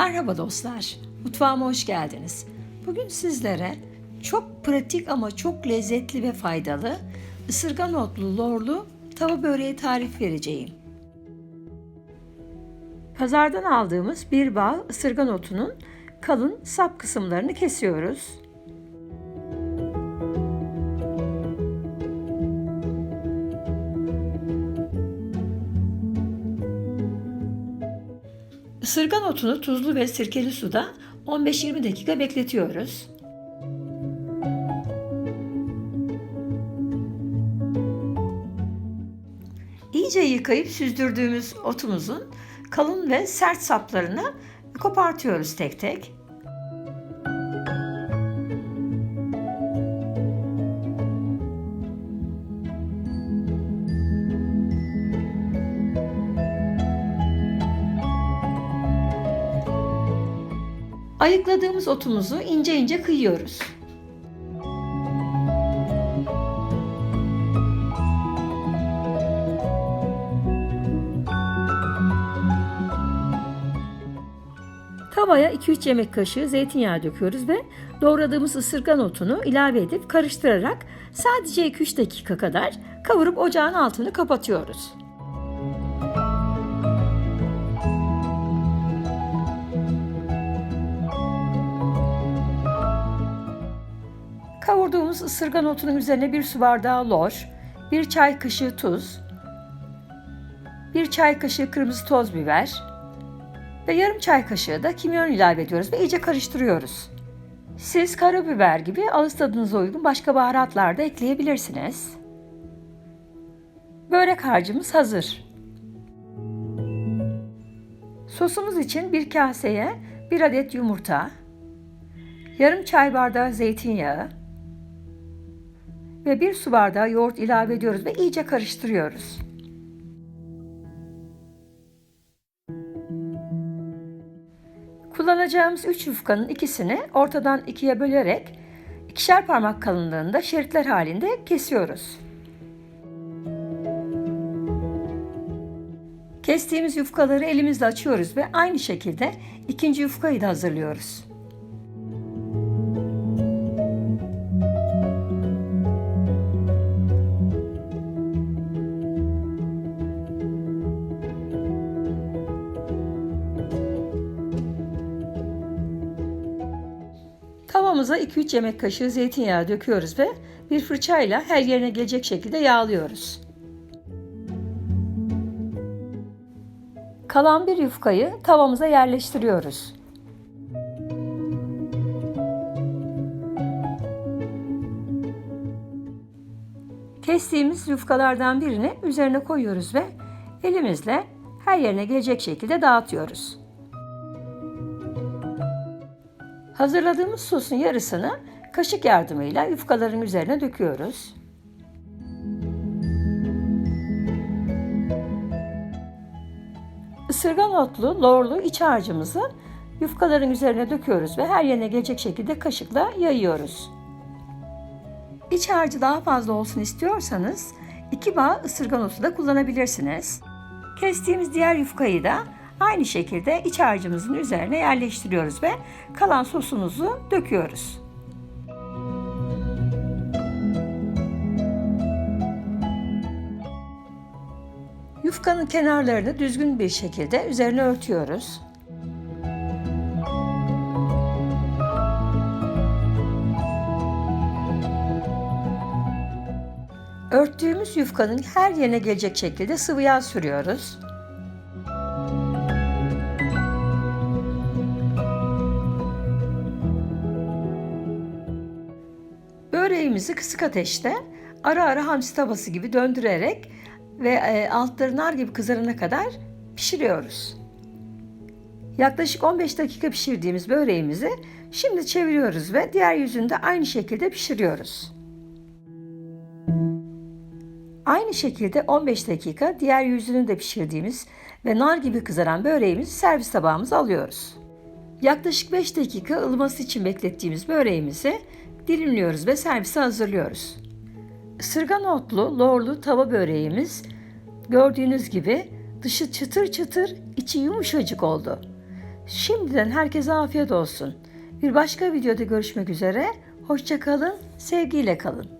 Merhaba dostlar, mutfağıma hoş geldiniz. Bugün sizlere çok pratik ama çok lezzetli ve faydalı ısırgan otlu lorlu tava böreği tarif vereceğim. Pazardan aldığımız bir bağ ısırgan otunun kalın sap kısımlarını kesiyoruz. Isırgan otunu tuzlu ve sirkeli suda 15-20 dakika bekletiyoruz. İyice yıkayıp süzdürdüğümüz otumuzun kalın ve sert saplarını kopartıyoruz tek tek. Ayıkladığımız otumuzu ince ince kıyıyoruz. Tavaya 2-3 yemek kaşığı zeytinyağı döküyoruz ve doğradığımız ısırgan otunu ilave edip karıştırarak sadece 2-3 dakika kadar kavurup ocağın altını kapatıyoruz. Kavurduğumuz ısırgan otunun üzerine bir su bardağı lor, bir çay kaşığı tuz, bir çay kaşığı kırmızı toz biber ve yarım çay kaşığı da kimyon ilave ediyoruz ve iyice karıştırıyoruz. Siz karabiber gibi ağız tadınıza uygun başka baharatlar da ekleyebilirsiniz. Börek harcımız hazır. Sosumuz için bir kaseye bir adet yumurta, yarım çay bardağı zeytinyağı, ve bir su bardağı yoğurt ilave ediyoruz ve iyice karıştırıyoruz. Kullanacağımız 3 yufkanın ikisini ortadan ikiye bölerek ikişer parmak kalınlığında şeritler halinde kesiyoruz. Kestiğimiz yufkaları elimizle açıyoruz ve aynı şekilde ikinci yufkayı da hazırlıyoruz. Tavamıza 2-3 yemek kaşığı zeytinyağı döküyoruz ve bir fırçayla her yerine gelecek şekilde yağlıyoruz. Kalan bir yufkayı tavamıza yerleştiriyoruz. Kestiğimiz yufkalardan birini üzerine koyuyoruz ve elimizle her yerine gelecek şekilde dağıtıyoruz. Hazırladığımız sosun yarısını kaşık yardımıyla yufkaların üzerine döküyoruz. Isırgan otlu, lorlu iç harcımızı yufkaların üzerine döküyoruz ve her yerine gelecek şekilde kaşıkla yayıyoruz. İç harcı daha fazla olsun istiyorsanız iki bağ ısırgan otu da kullanabilirsiniz. Kestiğimiz diğer yufkayı da Aynı şekilde iç harcımızın üzerine yerleştiriyoruz ve kalan sosumuzu döküyoruz. Yufkanın kenarlarını düzgün bir şekilde üzerine örtüyoruz. Örttüğümüz yufkanın her yerine gelecek şekilde sıvı yağ sürüyoruz. Böreğimizi kısık ateşte ara ara hamsi tavası gibi döndürerek ve e, altları nar gibi kızarana kadar pişiriyoruz. Yaklaşık 15 dakika pişirdiğimiz böreğimizi şimdi çeviriyoruz ve diğer yüzünü de aynı şekilde pişiriyoruz. Aynı şekilde 15 dakika diğer yüzünü de pişirdiğimiz ve nar gibi kızaran böreğimizi servis tabağımıza alıyoruz. Yaklaşık 5 dakika ılıması için beklettiğimiz böreğimizi dilimliyoruz ve servise hazırlıyoruz. Isırgan otlu, lorlu tava böreğimiz gördüğünüz gibi dışı çıtır çıtır, içi yumuşacık oldu. Şimdiden herkese afiyet olsun. Bir başka videoda görüşmek üzere. Hoşça kalın, sevgiyle kalın.